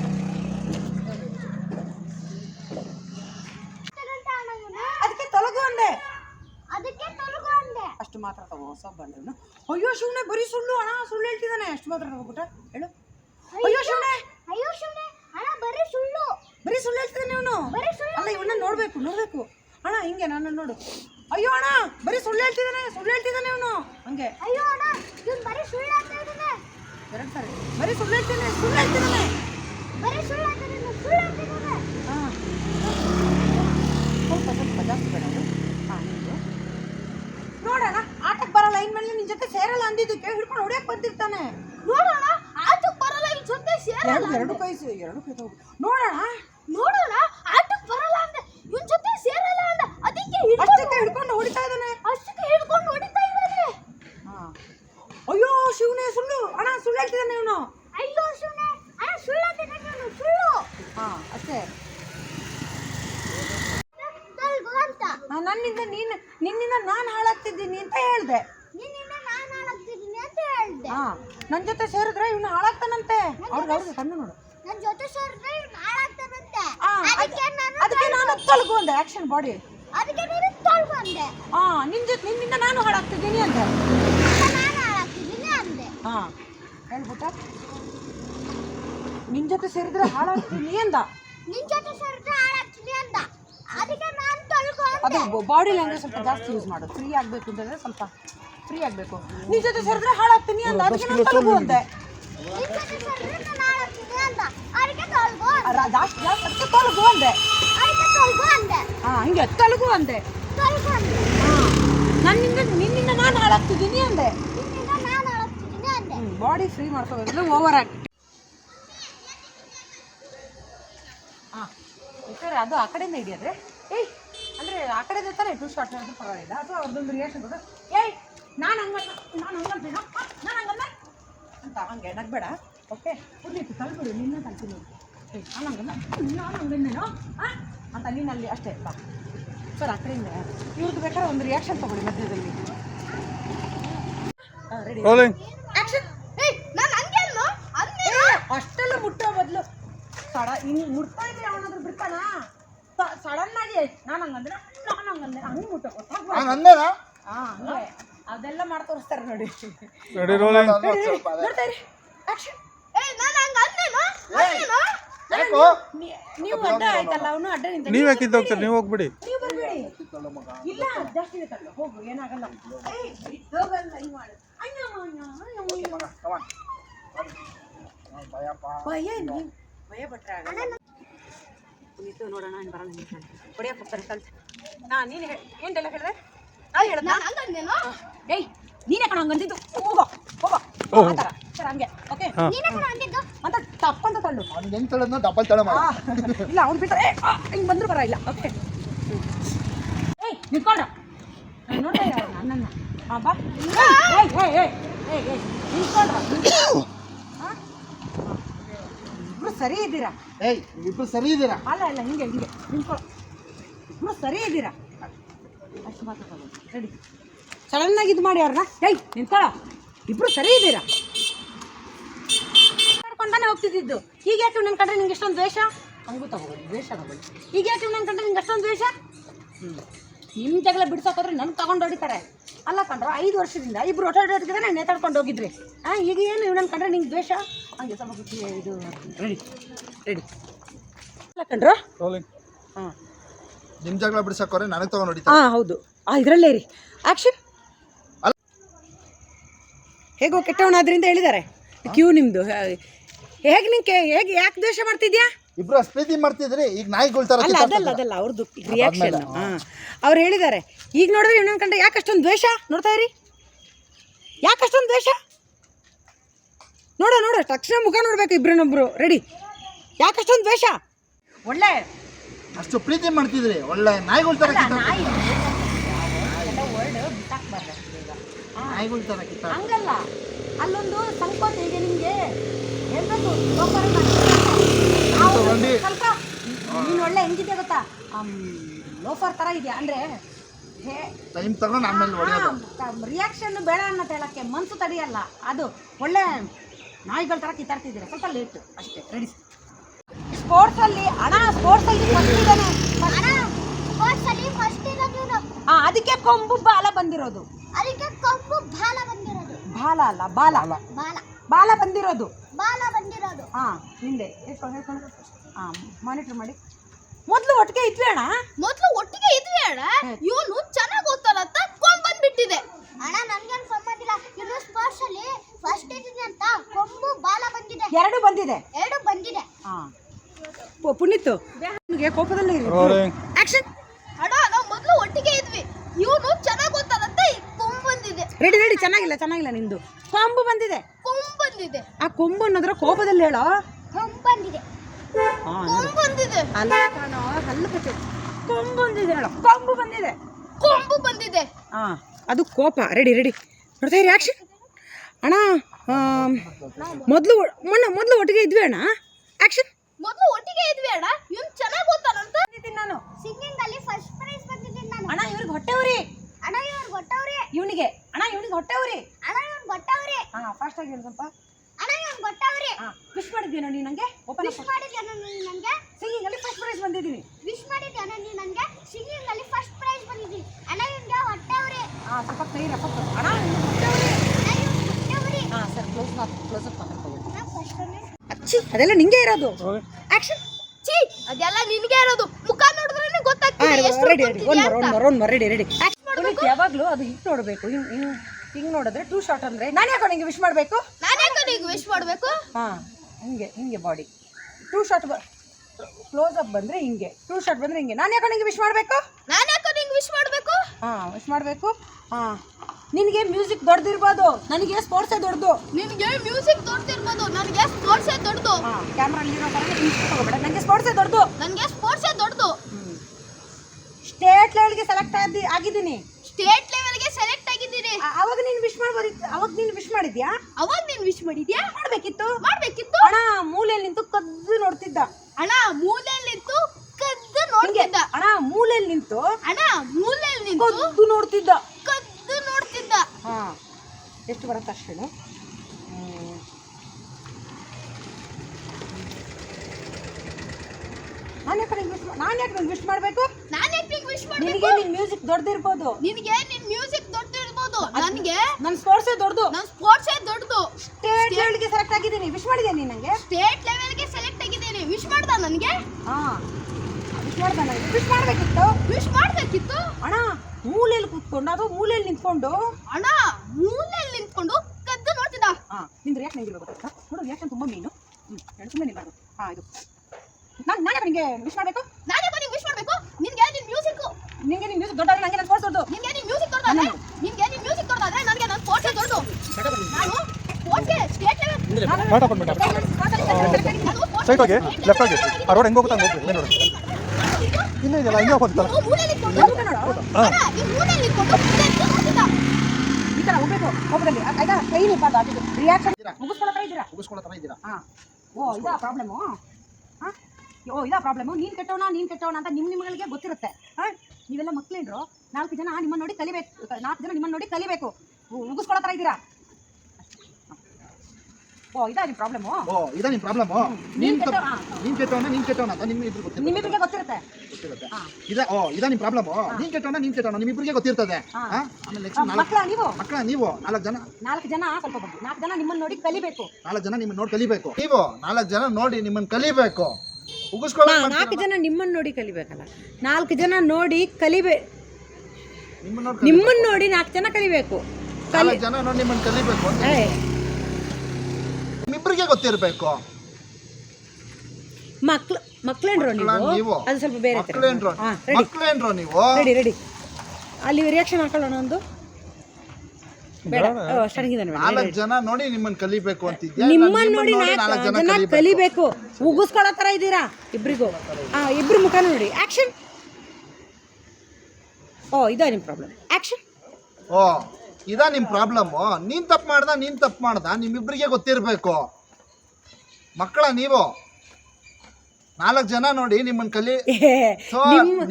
ಅದಕ್ಕೆ ತೊಲಗು ಅಂದೆ ಅದಕ್ಕೆ ತೊಲಗು ತಗೋ ಹೊಸ ಬಂದ್ರು ಅಯ್ಯೋ ಶಿವನೇ ಬರೀ ಸುಳ್ಳು ಅಣ್ಣ ಸುಳ್ಳು ಹೇಳ್ತಿದ್ದಾನೆ. ಅಷ್ಟು ಮಾತ್ರ ತಗೋಬಿಟ್ಟ ಹೇಳು. ಅಯ್ಯೋ ಶಿವನೇ ಅಯ್ಯೋ ಶಿವನೇ ಹಣ ಬರೀ ಸುಳ್ಳು. ಬರೀ ಸುಳ್ಳು ಹೇಳ್ತಿದ್ದಾನೆ ಇವನು. ಅಲ್ಲ ಇವನ್ನ ನೋಡ್ಬೇಕು ನೋಡ್ಬೇಕು. ಅಣ್ಣ ಹಿಂಗೆ ನಾನು ನೋಡು. ಅಯ್ಯೋ ಅಣ್ಣ ಬರೀ ಸುಳ್ಳು ಹೇಳ್ತಿದ್ದಾನೆ ಸುಳ್ಳು ಹೇಳ್ತಿದ್ದಾನೆ ಇವನು. ಹಂಗೆ. ಅಯ್ಯೋ ಅಣ್ಣ ಇವ್ನು ಬರೀ ಸುಳ್ಳು ಅಂತ ಇದ್ದಾನೆ. ಎರಡು ಸಾರಿ. ಬರೀ ಸುಳ್ಳು ಹೇಳ್ತಿದ್ದಾನೆ ಸುಳ್ಳು ಹೇಳ್ತಿದ್ದಾನೆ. ಬರೀ ಸುಳ್ಳು ಹೇಳ್ತಿದ್ದಾನೆ ಸುಳ್ಳು ಹೇಳ್ತಿದ್ದಾನೆ ಹಾಂ. ಸ್ವಲ್ಪ ಸ್ವಲ್ಪ ಜಾಸ್ತಿ ಬೇಡ ಹಾಂ ನೋಡೋಣ ಆಟಕ್ಕೆ ಬರಲ್ಲ ಇನ್ಮೇಲೆ ನಿನ್ನ ಜೊತೆ ಸೇರಲ್ಲ ಅಂದಿದ್ದಕ್ಕೆ ಹಿಡ್ಕೊಂಡು ಹೊಡಿಯಕ್ ಬಂದಿರ್ತಾನೆ. ನೋಡೋಣ ಆಟಕ್ಕೆ ಬರಲ್ಲ ಈ ಜೊತೆ ಸೇರಲ್ಲ ಎರಡು ಎರಡು ಕೈ ಸೇ- ಎರಡು ಕೈ ತಗೋ ನೋಡೋಣ. ನೋಡೋಣ ಆಟಕ್ಕೆ ಬರಲ್ಲ ಅಂದ. ಇವನ್ ಜೊತೆ ಸೇರಲ್ಲ ಅಂದ. ಅದಕ್ಕೆ ಹಿಡ್ಕೊಂಡು ಅಷ್ಟಕ್ಕೆ ಹಿಡ್ಕೊಂಡು ಹೊಡಿತಾ ಇದ್ದಾನೆ. ಅಷ್ಟಕ್ಕೆ ಹಿಡ್ಕೊಂಡು ಹೊಡಿತಾ ಇದ್ದಾನೆ. ಹಾಂ. ಅಯ್ಯೋ ಶಿವನೇ ಸುಳ್ಳು. ಅಣ್ಣ ಸುಳ್ಳು ಹೇಳ್ತಿದ್ದಾನೆ ಇವನು. ಅಯ್ಯೋ ಶಿವನೇ. ಅಣ್ಣ ಸುಳ್ಳು ಅಂತ ಸುಳ್ಳು. ಹಾ ಅಷ್ಟೇ. ನನ್ನಿಂದ ನೀನು ನಿನ್ನಿಂದ ನಾನು ಹಾಳಾಗ್ತಿದ್ದೀನಿ ಅಂತ ಹೇಳಿದೆ ನಿನ್ನಿಂದ ನಾನು ಹಾಳಾಗ್ತಿದ್ದೀನಿ ಅಂತ ಹೇಳ್ದೆ ಹಾಂ. ನನ್ನ ಜೊತೆ ಸೇರಿದ್ರೆ ಇವ್ನು ಹಾಳಾಗ್ತಾನಂತೆ. ಅವ್ರಿಗೆ ಅವ್ರಿಗೆ ಕಣ್ಣು ನೋಡು. ನನ್ನ ಜೊತೆ ಸೇರಿದ್ರೆ ಇವ್ನು ಹಾಳಾಗ್ತಾನಂತೆ. ಆ, ಅದಕ್ಕೆ ನಾನು ಅದಕ್ಕೆ ನಾನು ತೊಲಗು ಅಂದೆ ಆಕ್ಷನ್ ಬಾಡಿ ಅದಕ್ಕೆ ನೀನು ಅಂದೆ. ಹಾಂ ಜೊತೆ ನಿನ್ನಿಂದ ನಾನು ಹಾಳಾಗ್ತಿದ್ದೀನಿ ಅಂದೆ. ನಿನ್ನಿಂದ ನಾನು ಹಾಳಾಗ್ತಿದ್ದೀನಿ ಅಂದೆ. ಹಾಂ. ಹೇಳ್ಬಿಟ್ಟ ಜೊತೆ ಸೇರಿದ್ರೆ ಹಾಳಾಗ್ತೀನಿ ಅಂದ. ನಿನ್ ಜೊತೆ ಸೇರಿದ್ರೆ ಹಾಳಾಗ್ತೀನಿ ಅಂದ. ಅದಕ್ಕೆ ನಾನು ತೊಲಗು ಅಂದೆ. ಅದು ಬಾಡಿ ಲ್ಯಾಂಗ್ವೇಜ್ ಸ್ವಲ್ಪ ಜಾಸ್ತಿ ಯೂಸ್ ಮಾಡು. ಫ್ರೀ ಆಗಬೇಕು ಅಂತಂದ್ರೆ ಸ್ವಲ್ಪ ಫ್ರೀ ಆಗಬೇಕು. ನಿನ್ನ ಜೊತೆ ಸೇರಿದ್ರೆ ಹಾಳಾಗ್ತೀನಿ ಅಂದ. ಅದಕ್ಕೆ ನಾನು ತೊಲಗು ಅಂದೆ. ನಿನ್ ಜೊತೆ ಸೇರಿದ್ರೆ ಹಾಳಾಗ್ತೀನಿ ಅಂತ ಅದಕ್ಕೆ ತೊಲಗು ಅಂದೆ. ಅರ- ಜಾಸ್ತಿ ಜಾಸ್ತಿ ಅದಕ್ಕೆ ತೊಲಗು ಅಂದೆ. ಅಂದೆ. ಹಾಂ ಹಂಗೆ ತೊಲಗು ಅಂದೆ. ಅಂದೆ. ನನ್ನಿಂದ ನಿನ್ನಿಂದ ನಾನು ಹಾಳಾಗ್ತಿದ್ದೀನಿ ಅಂದೆ. ನಿನ್ನಿಂದ ನಾನು ಹಾಳಾಗ್ತಿದ್ದೀನಿ ಅಂದೆ. ಬಾಡಿ ಫ್ರೀ ಮಾಡ್ಕೋಬೇಕು ಓವರ್ ಆಗಿ ಹಾಂ ಸರ್ ಅದು ಆ ಕಡೆಯಿಂದ ಹಿಡಿಯೋದ್ರೆ. ಏಯ್ ಅಂದರೆ ಆ ಕಡೆಯಿಂದ ತಾನೇ ಟೂ ಶಾರ್ಟ್ ಮಾಡಿದ್ರು ಪರವಾಗಿಲ್ಲ. ಅಥವಾ ಅವ್ರದ್ದೊಂದು ರಿಯಾಕ್ಷನ್ ಕೊಡು ಏಯ್ ನಾನು ಹಂಗಲ್ಲ ನಾನು ಹಂಗಂತೀನೋ ನಾನು ಹಂಗಲ್ಲ. ಅಂತ ಹಂಗೆ ನಗ್ಬೇಡ. ಓಕೆ? ಕುದಿತ್ತು ತಳ್ಬಿಡು ನಿನ್ನ ತಲ್ತೀನಿ ನಾನು ಹಂಗಲ್ಲ. ನಾನು ಹಂಗಂದೇನೋ ಹಾಂ? ಅಂತ ನೀನಲ್ಲಿ ಅಷ್ಟೇ ಬಾ ಸರ್ ಆ ಕಡೆಯಿಂದ ಬೇಕಾದ್ರೆ ಒಂದು ರಿಯಾಕ್ಷನ್ ತಗೊಳ್ಳಿ ಮಧ್ಯದಲ್ಲಿ. ರೆಡಿ ಆ್ಯಕ್ಷನ್ ಅಷ್ಟೆಲ್ಲ ಮುಟ್ಟೋ ಬದಲು. ಸಡ ಇನ್ನು ಮುಟ್ತಾ ಇದ್ರೆ ಅವನಾದ್ರೂ ಬಿಡ್ತಾನ? ಸಡನ್ ಆಗಿ ನಾನು ಹಂಗಂದ್ರೆ ನಾನು ಹಂಗಂದ್ರೆ ಹಂಗೆ ಮುಟ್ಟೋ ಹಾಂ ಹಂಗೆ. ಅದೆಲ್ಲ ಮಾಡಿ ತೋರಿಸ್ತಾರೆ ನೋಡಿ. ನೋಡಿ ರೋಲಿಂಗ್ ನೋಡ್ತಾರೆ ಆಕ್ಷನ್ ನಾನು ಹಂಗೆ ಅಂದೇನೋ ಯಾಕೋ? ನೀವು ಅಡ್ಡ ಆಯ್ತಲ್ಲ ಅವನು ಅಡ್ಡ ನಿಂತ. ನೀವ್ ಯಾಕಿದ್ದು ಹೋಗ್ತೀರಿ? ನೀವು ಹೋಗ್ಬಿಡಿ. ನೀವು ಬರ್ಬೇಡಿ. ಇಲ್ಲ ಜಾಸ್ತಿ ಬೇಕಲ್ಲ ಹೋಗು ಏನಾಗಲ್ಲ. ಹೋಗಲ್ಲ ಹಿಂಗ್ ಮಾಡು. ಭಯ ಭಯ ಪಟ್ರೆ ಆಗಲ್ಲ. ನಿಂತು ನೋಡೋಣ ಏನು ಬರೋಣ ಹೊಡಿಯಕ್ಕೆ ಹೋಗ್ತಾರೆ ಕಲ್ತು ನಾ ನೀನು ಹೇಳಿ ಏನೆಲ್ಲ ಹೇಳಿದೆ? ಏಯ್ ನೀನೇ ಕಣ ಹಂಗಂದಿದ್ದು ಹೋಗೋ ಹೋಗೋ. ಆ ಥರ ಸರ್ ಹಂಗೆ. ಓಕೆ? ನೀನೇ ಕಣ ಅಂದಿದ್ದು ಅಂತ ತಪ್ಪಂತ ತಳ್ಳು. ಅವ್ನು ಹೆಂಗ್ ತಳದ್ನೋ ಡಬಲ್ ತಳ ಮಾಡ. ಇಲ್ಲ ಅವ್ನು ಬಿಟ್ಟರೆ ಹಿಂಗೆ ಬಂದ್ರು ಬರ ಇಲ್ಲ ಓಕೆ? ಏಯ್ ನಿಂತ್ಕೊಂಡ್ರ. ನೋಡ್ತಾ ಅಣ್ಣನ ನನ್ನನ್ನು. ಹಾಂ ಬಾ. ಏಯ್ ಏಯ್ ಏಯ್ ಏಯ್ ಏಯ್ ನಿಂತ್ಕೊಂಡ್ರ. ಹಾಂ ಇಬ್ರು ಸರಿ ಇದ್ದೀರಾ? ಏಯ್ ನೀವಿಬ್ರು ಸರಿ ಇದ್ದೀರಾ? ಅಲ್ಲ ಅಲ್ಲ ಹಿಂಗೆ ಹಿಂಗೆ. ನಿಂತ್ಕೊಳ್ಳೋ ಇಬ್ರು ಸರಿ ಇದ್ದೀರಾ? ಅಷ್ಟು ಮಾತಾಡೋದು ರೆಡಿ ಸಡನ್ನಾಗಿ ಇದು ಮಾಡಿ ಅವ್ರನ್ನ. ಏಯ್ ನಿಂತ್ಕೊಳ್ಳೋ. ಇಬ್ರು ಸರಿ ಇದ್ದೀರಾ? ಮಾಡ್ಕೊಂಡಾನೆ ಹೋಗ್ತಿದ್ದಿದ್ದು. ಈಗ ಯಾಕೆ ನನ್ನ ಕಂಡ್ರೆ ನಿಂಗೆ ಎಷ್ಟೊಂದು ದ್ವೇಷ? ಹಂಗೂ ತಗೋಬೇಡಿ ದ್ವೇಷ ತಗೊಳ್ಳಿ. ಈಗ ಯಾಕೆ ನನ್ನ ಕಂಡ್ರೆ ನಿಂಗೆ ಅಷ್ಟೊಂದು ದ್ವೇಷ? ಹ್ಞೂ ನಿಮ್ಮ ಜಗಳ ಬಿಡ್ಸೋಕೋದ್ರೆ ನನಗೆ ತಗೊಂಡು ಹೊಡಿತಾರೆ. ಅಲ್ಲ ಕಂಡ್ರೆ ಐದು ವರ್ಷದಿಂದ ಇಬ್ರು ಒಟ್ಟಾಡೋದಕ್ಕೆ ನಾನು ನೇತಾಡ್ಕೊಂಡು ಹೋಗಿದ್ರಿ. ಹಾಂ ಈಗ ಏನು ಇವನನ್ನ ಕಂಡ್ರೆ ನಿಂಗೆ ದ್ವೇಷ? ಹಂಗೆ ಸ್ವಲ್ಪ ಇದು ರೆಡಿ ರೆಡಿ ಅಲ್ಲ ಕಂಡ್ರೆ ಹಾಂ. ನಿಮ್ ಜಗಳ ಬಿಡಿಸಕ್ಕೋರೆ ನನಗೆ ತಗೊಂಡು ಹೊಡಿತಾರೆ ಹಾಂ ಹೌದು. ಆ ಇದರಲ್ಲೇ ರೀ ಆಕ್ಷನ್ ಅಲ್ಲ. ಹೇಗೋ ಕೆಟ್ಟವನಾದ್ರಿಂದ ಹೇಳಿದ್ದಾರೆ ಕ್ಯೂ ನಿಮ್ಮದು ಹೇಗೆ ನಿಂಗೆ ಹೇಗೆ ಯಾಕೆ ದ್ವೇಷ ಮಾಡ್ತಿದ್ಯಾ? ಇಬ್ರು ಅಸ್ಪೀತಿ ಮಾಡ್ತಿದ್ರಿ ಈಗ ನಾಯಿಗಳ್ತಾರೆ ತರ ಅಲ್ಲ ಅದಲ್ಲ ಅದಲ್ಲ ಅವ್ರದ್ದು ರಿಯಾಕ್ಷನ್ ಹಾಂ. ಅವ್ರು ಹೇಳಿದ್ದಾರೆ ಈಗ ನೋಡಿದ್ರೆ ಇನ್ನೊಂದು ಕಂಡ ಯಾಕೆ ಅಷ್ಟೊಂದು ದ್ವೇಷ? ನೋಡ್ತಾ ಇರಿ. ಯಾಕೆ ಅಷ್ಟೊಂದು ದ್ವೇಷ? ನೋಡು ನೋಡು ತಕ್ಷಣ ಮುಖ ನೋಡ್ಬೇಕು ಇಬ್ರನ್ನೊಬ್ರು ರೆಡಿ ಯಾಕೆ ಅಷ್ಟೊಂದು ದ್ವೇಷ? ಒಳ್ಳೆ ಅಷ್ಟು ಪ್ರೀತಿ ಮಾಡ್ತಿದ್ರಿ. ಒಳ್ಳೆ ನಾಯಿಗಳ ತರ ನಾಯಿ ವರ್ಡ್ ಬಿಸಾಕ್ಬಾರ್ದು ಈಗ. ನಾಯಿಗಳ ತರ ಕಿತ್ತ ಹಂಗಲ್ಲ. ಅಲ್ಲೊಂದು ಸಂಕೋಚ ಹೇಗೆ ನಿಮಗೆ. ಹೇಳ್ಬೇಕು ತಗೊಂಡು ಸ್ವಲ್ಪ ನೀನು ಒಳ್ಳೆ ಹೆಂಗಿದೆ ಗೊತ್ತಾ? ಲೋಫರ್ ಥರ ಇದೆಯಾ? ಅಂದರೆ ಟೈಮ್ ತಗೊಂಡು ಆಮೇಲೆ ಹೊಡೆಯೋದು. ರಿಯಾಕ್ಷನ್ ಬೇಡ ಅನ್ನೋದು ಹೇಳಕ್ಕೆ ಮನಸ್ಸು ತಡೆಯಲ್ಲ. ಅದು ಒಳ್ಳೆ ನಾಯಿಗಳ ಥರ ಕಿತ್ತಾಡ್ತಿದ್ದೀರಾ? ಸ್ವಲ್ಪ ಲೇಟ್ ಅಷ್ಟೇ ರೆಡಿ ಸ್ಪೋರ್ಟ್ಸಲ್ಲಿ ಹಣ ಸ್ಪೋರ್ಟ್ಸಲ್ಲಿ ಫಸ್ಟ್ ಇದ್ದಾನೆ. ಅಣ್ಣ ಸ್ಪೋರ್ಟ್ಸ್ ಅಲ್ಲಿ ಫಸ್ಟ್ ಇದ್ದಾನೆ ಹಾ ಅದಕ್ಕೆ ಕೊಂಬು ಬಾಲ ಬಂದಿರೋದು. ಅದಕ್ಕೆ ಕೊಂಬು ಬಾಲ ಬಂದಿರೋದು. ಬಾಲ ಅಲ್ಲ ಬಾಲ. ಬಾಲ. ಬಾಲ. ಬಂದಿರೋದು. ಬಾಲ ಬಂದಿರೋದು. ಹಾ ಹಿಂದೆ ಹೇಳ್ಕೊಂಡು ಹೇಳ್ಕೊಂಡು ಹಾಂ ಮಾನಿಟ್ರ್ ಮಾಡಿ. ಮೊದಲು ಒಟ್ಟಿಗೆ ಇದ್ವಿ ಅಣ್ಣ. ಮೊದ್ಲು ಒಟ್ಟಿಗೆ ಇದ್ವಿ ಅಣ್ಣ. ಇವನು ಚೆನ್ನಾಗಿ ಓದ್ತಾನಂತ ಕೊಂಬ್ ಬಂದ್ಬಿಟ್ಟಿದೆ. ಅಣ್ಣ ನನ್ಗೇನು ಸಂಬಂಧಿಲ್ಲ ಇನ್ನು ಸ್ಪೋರ್ಟ್ಸ್ ಅಲ್ಲಿ ಫಸ್ಟ್ ಇದ್ದೀನಿ ಅಂತ ಕೊಂಬು ಬಾಲ ಬಂದಿದೆ. ಎರಡು ಬಂದಿದೆ. ಎರಡು ಬಂದಿದೆ. ಹಾಂ ಪುನೀತ್. ನಿಮಗೆ ಕೋಪದಲ್ಲಿ ಇರಿ. ಆಕ್ಷನ್ ಅಣ್ಣ ನಾವು ಮೊದಲು ಒಟ್ಟಿಗೆ ಇದ್ವಿ. ಇವನು ಚೆನ್ನಾಗಿ ಓದ್ತಾನಂತ ಕೊಂಬು ಬಂದಿದೆ. ರೆಡಿ ರೆಡಿ ಚೆನ್ನಾಗಿಲ್ಲ ಚೆನ್ನಾಗಿಲ್ಲ ನಿಂದು. ಕೊಂಬು ಬಂದಿದೆ. ಕೊಂಬು ಬಂದಿದೆ. ಆ ಕೊಂಬು ಅನ್ನೋದ್ರ ಕೋಪದಲ್ಲಿ ಹೇಳೋ? ಕೊಂಬ ಬಂದಿದೆ. ಹಾಂ ಕೊಂಬ್ ಬಂದಿದೆ. ಅಲ್ಲ ಕಾಣೋ ಹಲ್ಲು ಕಚ್ಚೆ ಕೊಂಬು ಬಂದಿದೆ ಹೇಳೋ. ಕೊಂಬು ಬಂದಿದೆ. ಕೊಂಬು ಬಂದಿದೆ. ಹಾಂ ಅದು ಕೋಪ. ರೆಡಿ ರೆಡಿ ನೋಡ್ತಾ ಇರಿ ಆಕ್ಷನ್ ಅಣ್ಣ ಮೊದಲು ಮೊನ್ನೆ ಮೊದಲು ಒಟ್ಟಿಗೆ ಇದ್ವಿ ಅಣ್ಣ. ಆಕ್ಷನ್ ಮೊದ್ಲು ಒಟ್ಟಿಗೆ ಇದ್ವಿ ಅಣ್ಣ. ಇವನು ಚೆನ್ನಾಗಿ ಓದ್ತಾನಂತ ಬಂದಿದ್ದೀನಿ ನಾನು. ಸಿಂಗಿಂಗ್ ಅಲ್ಲಿ ಫಸ್ಟ್ ಪ್ರೈಸ್ ಬಂದಿದ್ದೀನಿ ನಾನು. ಅಣ್ಣ ಇವ್ರಿಗೆ ಹೊಟ್ಟೆ ಉರಿ ಅಣ್ಣ ಇವ್ರು ಗೊತ್ತವ್ರಿ ಇವನಿಗೆ. ಅಣ್ಣ ಇವನಿಗೆ ಹೊಟ್ಟೆ ಉರಿ ಅಣ್ಣ ಇವ್ರು ಗೊತ್ತವ್ರಿ ಹಾಂ ಫಾಸ್ಟ್ ಆಗಿ ಹೇಳು ಸ್ವಲ್ಪ. ಅಣ್ಣ ಇವ್ರು ಗೊತ್ತವ್ರಿ ಹಾ ವಿಶ್ ಮಾಡಿದ್ವಿ ನೀನು ನನಗೆ ಓಪನ್ ವಿಶ್ ಮಾಡಿದ್ಯಾನ ನೀನು ನನಗೆ ಸಿಂಗಿಂಗ್ ಅಲ್ಲಿ ಫಸ್ಟ್ ಪ್ರೈಸ್ ಬಂದಿದ್ದೀನಿ. ವಿಶ್ ಮಾಡಿದ್ಯಾ ನೀನು ನನಗೆ ಸಿಂಗಿಂಗ್ ಅಲ್ಲಿ ಫಸ್ಟ್ ಪ್ರೈಸ್ ಬಂದಿದ್ದೀನಿ. ಅಣ್ಣ ಇವ್ನಿಗೆ ಹೊಟ್ಟೆವ್ರಿ. ಹಾ ಸ್ವಲ್ಪ ಕೈ ರಪ್ಪ ಅಣ್ಣ ಇವ್ನಿಗೆ ಹೊಟ್ಟೆ ಉರಿ ಹೊಟ್ಟೆವ್ರಿ. ಹಾಂ ಸರ್ ಕ್ಲೋಸ್ ಕ್ಲೋಸ್ ಅಪ್ ನಾನು ಫಸ್ಟ್ ಅದೆಲ್ಲ ನಿಂಗೆ ಇರೋದು. ಆಕ್ಷನ್ ಛೀ ಅದೆಲ್ಲ ನಿನಗೆ ಇರೋದು. ಮುಖ ನೋಡಿದ್ರೆ ಗೊತ್ತಾಗ್ತದೆ ಎಷ್ಟು ರೆಡಿ ರೆಡಿ. ಮರ್ ಮರ್ ರೆಡಿ ರೆಡಿ ಯಾವಾಗಲೂ ಅದು ಹಿಂಗೆ ನೋಡಬೇಕು. ಹಿಂಗೆ ಹಿಂಗೆ ಹಿಂಗೆ ನೋಡಿದ್ರೆ ಟೂ ಶಾರ್ಟ್ ಅಂದರೆ ನಾನು ಯಾಕೋ ನಿಂಗೆ ವಿಶ್ ಮಾಡಬೇಕು? ನಾನು ಯಾಕೋ ಈಗ ವಿಶ್ ಮಾಡಬೇಕು? ಹಾಂ ಹಿಂಗೆ ಹಿಂಗೆ body two shot close up ಬಂದರೆ ಹಿಂಗೆ. ಟೂ ಶಾರ್ಟ್ ಬಂದರೆ ಹಿಂಗೆ. ನಾನು ಯಾಕೋ ನಿಂಗೆ ವಿಶ್ ಮಾಡಬೇಕು? ನಾನು ಯಾಕೆ ನಿಂಗೆ ವಿಶ್ ಮಾಡಬೇಕು? ಹಾಂ ವಿಶ್ ಮಾಡಬೇಕು. ಹಾ. ನಿನಗೆ ಮ್ಯೂಸಿಕ್ ದೊಡ್ಡದಿರ್ಬೋದು ನನಗೆ ಸ್ಪೋರ್ಟ್ಸೇ ದೊಡ್ಡದು ನಿನಗೆ ಮ್ಯೂಸಿಕ್ ದೊಡ್ಡದಿರ್ಬೋದು ನನಗೆ ಸ್ಪೋರ್ಟ್ಸೇ ದೊಡ್ಡದು ಕ್ಯಾಮ್ರಲ್ಲಿರೋ ಥರ ತಗೋಬೇಡ. ನನಗೆ ಸ್ಪೋರ್ಟ್ಸೇ ದೊಡ್ಡದು ನನಗೆ ಸ್ಪೋರ್ಟ್ಸೇ ದೊಡ್ಡದು ಸ್ಟೇಟ್ ಲೆವೆಲ್ಗೆ ಸೆಲೆಕ್ಟ್ ಆಗಿ ಆಗಿದ್ದೀನಿ. ಸ್ಟೇಟ್ ಲೆವೆಲ್ಗೆ ಸೆಲೆಕ್ಟ್ ಆಗಿದ್ದೀನಿ. ಅವಾಗ ನೀನು ವಿಶ್ ಮಾಡ್ಬೋದಿತ್ತು ಅವಾಗ ನೀನು ವಿಶ್ ಮಾಡಿದ್ಯಾ? ಅವಾಗ ನೀನು ವಿಶ್ ಮಾಡಿದ್ಯಾ? ಮಾಡಬೇಕಿತ್ತು. ಮಾಡಬೇಕಿತ್ತು. ಅಣ್ಣ ಮೂಲೆಯಲ್ಲಿ ನಿಂತು ಕದ್ದು ನೋಡ್ತಿದ್ದ. ಅಣ್ಣ ಮೂಲೆಯಲ್ಲಿ ನಿಂತು ಕದ್ದು ನೋಡ್ತಿದ್ದ. ಅಣ್ಣ ಮೂಲೆಯಲ್ಲಿ ನಿಂತು ಅಣ್ಣ ಮೂಲೆಯಲ್ಲಿ ನಿಂತು ನೋಡ್ತಿದ್ದ. ಹಾ ಎಷ್ಟು ಬರುತ್ತೆ ಅಷ್ಟು. ನಾನು ಯಾಕೆ ವಿಶ್ ನಾನು ಯಾಕೆ ನಂಗೆ ವಿಶ್ ಮಾಡಬೇಕು? ನಾನು ಯಾಕೆ ವಿಶ್ ನಿನಗೆ ನಿಮಗೆ ನಿನ್ ಮ್ಯೂಸಿಕ್ ದೊಡ್ಡದಿರ್ಬೋದು ನಿನಗೆ ನಿಮ್ಮ ಮ್ಯೂಸಿಕ್ ದೊಡ್ಡದಿರ್ಬೋದು ನನಗೆ ನನ್ನ ಸ್ಪೋರ್ಟ್ಸೇ ದೊಡ್ಡದು ನನ್ನ ಸ್ಪೋರ್ಟ್ಸೇ ದೊಡ್ಡದು ಸ್ಟೇಟ್ ಲೆವೆಲ್ಗೆ ಸೆಲೆಕ್ಟ್ ಆಗಿದ್ದೀನಿ. ವಿಶ್ ಮಾಡಿದ್ಯಾ ನೀನು ನನಗೆ ಸ್ಟೇಟ್ ಲೆವೆಲ್ಗೆ ಸೆಲೆಕ್ಟ್ ಆಗಿದ್ದೀನಿ. ವಿಶ್ ಮಾಡ್ದ ನನಗೆ? ಹಾಂ. ವಿಶ್ ಮಾಡ್ದ ನನಗೆ ವಿಶ್ ಮಾಡಬೇಕಿತ್ತು. ವಿಶ್ ಮಾಡಬೇಕಿತ್ತು. ಅಣ್ಣ ಮೂಲೆಯಲ್ಲಿ ಕೂತ್ಕೊಂಡು ಅದು ಮೂಲೆಯಲ್ಲಿ ನಿಂತ್ಕೊಂಡು? ಅಣ್ಣ ಮೂಲೆಯಲ್ಲಿ ನಿಂತ್ಕೊಂಡು ಕದ್ದು ನೋಡ್ತಿದ್ದ. ಹಾ ನಿಂದು ರಿಯಾಕ್ಷನ್ ಹೆಂಗಿರ್ಬೇಕು ಗೊತ್ತಾ? ನೋಡು ರಿಯಾಕ್ಷನ್ ತುಂಬ ಮೀನು ಹ್ಞೂ ಹೇಳು ಸುಮ್ಮನೆ ನಿಲ್ಬಾರ್ದು. ಹಾ ಇದು. ನಾನು ನಾನೇ ನಿಮಗೆ ವಿಶ್ ಮಾಡಬೇಕು? ನಾನೇ ಬನ್ನಿ ವಿಶ್ ಮಾಡಬೇಕು? ನಿನ್ಗೆ ನಿನ್ ಮ್ಯೂಸಿಕ್ ನಿಮಗೆ ನಿಮ್ಮ ಮ್ಯೂಸಿಕ್ ದೊಡ್ಡದಾದ್ರೆ ನನಗೆ ನನ್ನ ಫೋರ್ಸ್ ದೊಡ್ಡದು. ನಿನ್ಗೆ ನಿಮ್ಮ ಮ್ಯೂಸಿಕ್ ದೊಡ್ಡದಾದ್ರೆ ನಿಮಗೆ ನಿಮ್ಮ ಮ್ಯೂಸಿಕ್ ದೊಡ್ಡದಾದ್ರೆ ನನಗೆ ನನ್ನ ಸ್ಪೋರ್ಟ್ಸ್ ದೊಡ್ಡದು. ನಾನು ಸ್ಪೋರ್ಟ್ಸ್ಗೆ ಸ್ಟೇಟ್ ಲೆವೆಲ್ ಸೈಡ್ ಹೋಗಿ ಲೆಫ್ಟ್ ಹೋಗಿ. ಆ ರೋಡ್ ಹೆಂಗೆ ಹೋಗುತ್ತಾ ಹಂಗೆ ಹೋಗಿ ಮೇನ್ ರೋಡ್ ಇನ್ನೇ ಇದೆಯಲ್ಲ ಹಿಂಗೆ ಹೋಗುತ್ತಲ್ಲ ಈ ಥರ ಹೋಗ್ಬೇಕು ಹೋಗದಲ್ಲಿ ಆಯ್ತಾ ಕೈ ನಿಲ್ಬಾರ್ದು ಅದು ರಿಯಾಕ್ಷನ್ ಮುಗಿಸ್ಕೊಳ್ಳೋ ಥರ ಇದ್ದೀರಾ ಮುಗಿಸ್ಕೊಳ್ಳೋ ಥರ ಇದ್ದೀರಾ ಹಾಂ ಓ ಇದಾ ಪ್ರಾಬ್ಲಮ್ಮು ಹಾಂ ಓ ಇದಾ ಪ್ರಾಬ್ಲಮ್ಮು ನೀನು ಕೆಟ್ಟವನ ನೀನು ಕೆಟ್ಟವನ ಅಂತ ನಿಮ್ಮ ನಿಮ್ಮಗಳಿಗೆ ಗೊತ್ತಿರುತ್ತೆ ಹಾಂ ನೀವೆಲ್ಲ ಮಕ್ಳೇನ್ರು ನಾಲ್ಕು ಜನ ನಿಮ್ಮನ್ನು ನೋಡಿ ಕಲಿಬೇಕು. ನಾಲ್ಕು ಜನ ನಿಮ್ಮನ್ನು ನೋಡಿ ಕಲಿಬೇಕು. ಮುಗಿಸ್ಕೊಳ್ಳೋ ಥರ ಇದ್ದೀರಾ ಓ ಇದಾ ನಿಮ್ಮ ಪ್ರಾಬ್ಲಮ್ಮು ಓ ಇದಾ ನಿಮ್ ಪ್ರಾಬ್ಲಮ್ ನೀನ್ ನೀನ್ ಕೆಟ್ಟವನ? ನೀನ್ ಕೆಟ್ಟವನ ಅಂತ ನಿಮ್ಗೆ ಇಬ್ರು ಗೊತ್ತಿರುತ್ತೆ. ನಿಮ್ಮಿಬ್ಬರಿಗೆ ಗೊತ್ತಿರುತ್ತೆ. ಗೊತ್ತಿರುತ್ತೆ. ಇದ ಓ ಇದಾ ನಿಮ್ ಪ್ರಾಬ್ಲಮ್ ನೀನ್ ಕೆಟ್ಟವನ ನೀನ್ ಕೆಟ್ಟವನ ನಿಮ್ಮಿಬ್ರಿಗೆ ಗೊತ್ತಿರ್ತದೆ. ಹಾ. ಹಾ? ಆಮೇಲೆ ನೆಕ್ಸ್ಟ್ ನಾಲ್ಕು ಮಕ್ಕಳ ನೀವು? ಮಕ್ಕಳ ನೀವು? ನಾಲ್ಕು ಜನ? ನಾಲ್ಕು ಜನ ಸ್ವಲ್ಪ ನಾಲ್ಕು ಜನ ನಿಮ್ಮನ್ನು ನೋಡಿ ಕಲಿಬೇಕು. ನಾಲ್ಕು ಜನ ನಿಮ್ಮನ್ನ ನೋಡಿ ಕಲಿಬೇಕು. ನೀವು ನಾಲ್ಕು ಜನ ನೋಡಿ ನಿಮ್ಮನ್ನ ಕಲಿಬೇಕು. ನಾಲ್ಕು ಜನ ನಿಮ್ಮನ್ನ ನೋಡಿ ಕಲಿಬೇಕಲ್ಲ. ನಾಲ್ಕು ಜನ ನೋಡಿ ಕಲಿಬೇ ನಿಮ್ಮನ್ನ ನೋಡಿ ನಿಮ್ಮನ್ನು ನೋಡಿ ನಾಲ್ಕು ಜನ ಕಲಿಬೇಕು. ನಾಲ್ಕು ಜನ ನೋಡಿ ನಿಮ್ಮನ್ನ ಕಲಿಬೇಕು ನಿಮ್ಮಿಬ್ರಿಗೆ ಗೊತ್ತಿರಬೇಕು. ಮಕ್ಳು ಮಕ್ಳೇನ್ರೋ ನೀವು? ನೀವು? ಅದು ಸ್ವಲ್ಪ ಬೇರೆ ಮಕ್ಕಳೇನ್ರು ಹಾಂ ರೆಡಿ. ಮಕ್ಕಳೇನ್ರು ನೀವು? Ready ready. ಅಲ್ಲಿ ರಿಯಾಕ್ಷನ್ ಹಾಕೊಳ್ಳೋಣ ಒಂದು? ಬೇಡ. ಸ್ಟಾರ್ಟಿಂಗ್ ನಾಲ್ಕು ಜನ ನೋಡಿ ನಿಮ್ಮನ್ನ ಕಲಿಬೇಕು ಅಂತಿದ್ಯಾ? ಇಲ್ಲ ನಿಮ್ಮನ್ನು ನೋಡಿ ನಾಲ್ಕು ಜನ ಕಲಿಬೇಕು. ಉಗಿಸ್ಕೊಳ್ಳೋ ಥರ ಇದ್ದೀರಾ? ಇಬ್ರಿಗೂ. ಹಾಂ ಇಬ್ರು ಮುಖ ನೋಡಿ. ಆಕ್ಷನ್ ಓ ಇದಾ ನಿಮ್ಮ ಪ್ರಾಬ್ಲಮ್ ಆ್ಯಕ್ಷನ್ ಓ. ಇದಾ ನಿಮ್ ಪ್ರಾಬ್ಲಮ್ ನೀನ್ ತಪ್ಪು ಮಾಡ್ದ ನೀನ್ ತಪ್ಪು ಮಾಡ್ದ ನಿಮ್ಮಿಬ್ರಿಗೆ ಗೊತ್ತಿರಬೇಕು. ಮಕ್ಕಳ ನೀವು? ನಾಲ್ಕು ಜನ ನೋಡಿ ನಿಮ್ಮನ್ನ ಕಲಿ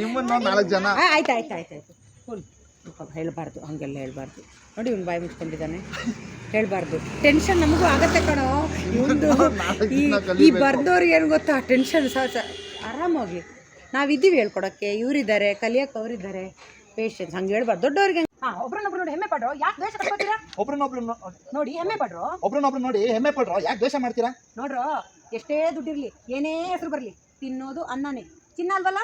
ನಿಮ್ಮನ್ನ ನಾಲ್ಕು ಜನ. ಆಯ್ತು ಆಯ್ತು ಆಯ್ತು ಆಯ್ತು. ಫುಲ್ ಹೇಳಬಾರ್ದು ಹಂಗೆಲ್ಲ ಹೇಳ್ಬಾರ್ದು. ನೋಡಿ ಇವ್ನು ಬಾಯಿ ಮುಚ್ಕೊಂಡಿದ್ದಾನೆ. ಹೇಳ್ಬಾರ್ದು. ಟೆನ್ಷನ್ ನಮಗೂ ಆಗತ್ತೆ ಕಣೋ. ಇವಂದು <laughs> ನಾಲ್ಕು ಈ ಜನ ಈ ಕಲಿಬೇಕು. ಬರ್ದವ್ರಿಗೆ ಏನು ಗೊತ್ತಾ? ಟೆನ್ಷನ್ ಸಹ ಸಹ ಆರಾಮಾಗಿ. ನಾವಿದ್ದೀವಿ ಹೇಳ್ಕೊಡೋಕ್ಕೆ. ಇವರಿದ್ದಾರೆ ಕಲಿಯೋಕೆ ಅವರಿದ್ದಾರೆ. ಪೇಷನ್ಸ್ ಹಂಗೆ ಹೇಳ್ಬಾರ್ದು. ದೊಡ್ಡವ್ರಿಗೆ ಹಾಂ ಒಬ್ರನ್ನೊಬ್ರು ನೋಡಿ ಹೆಮ್ಮೆ ಪಡ್ರೋ? ಯಾಕೆ ದ್ವೇಷ ಕಟ್ಕೋತೀರಾ ಒಬ್ರನ್ನೊಬ್ರು ನೋಡಿ ಹೆಮ್ಮೆ ಪಡ್ರೋ? ಒಬ್ರನ್ನೊಬ್ರು ನೋಡಿ ಹೆಮ್ಮೆ ಪಡ್ರೋ? ಯಾಕೆ ದ್ವೇಷ ಮಾಡ್ತೀರಾ? ನೋಡ್ರು ಎಷ್ಟೇ ದುಡ್ಡಿರ್ಲಿ ಏನೇ ಹೆಸರು ಬರಲಿ ತಿನ್ನೋದು ಅನ್ನನೇ. ಚಿನ್ನ ಅಲ್ವಲ್ಲ?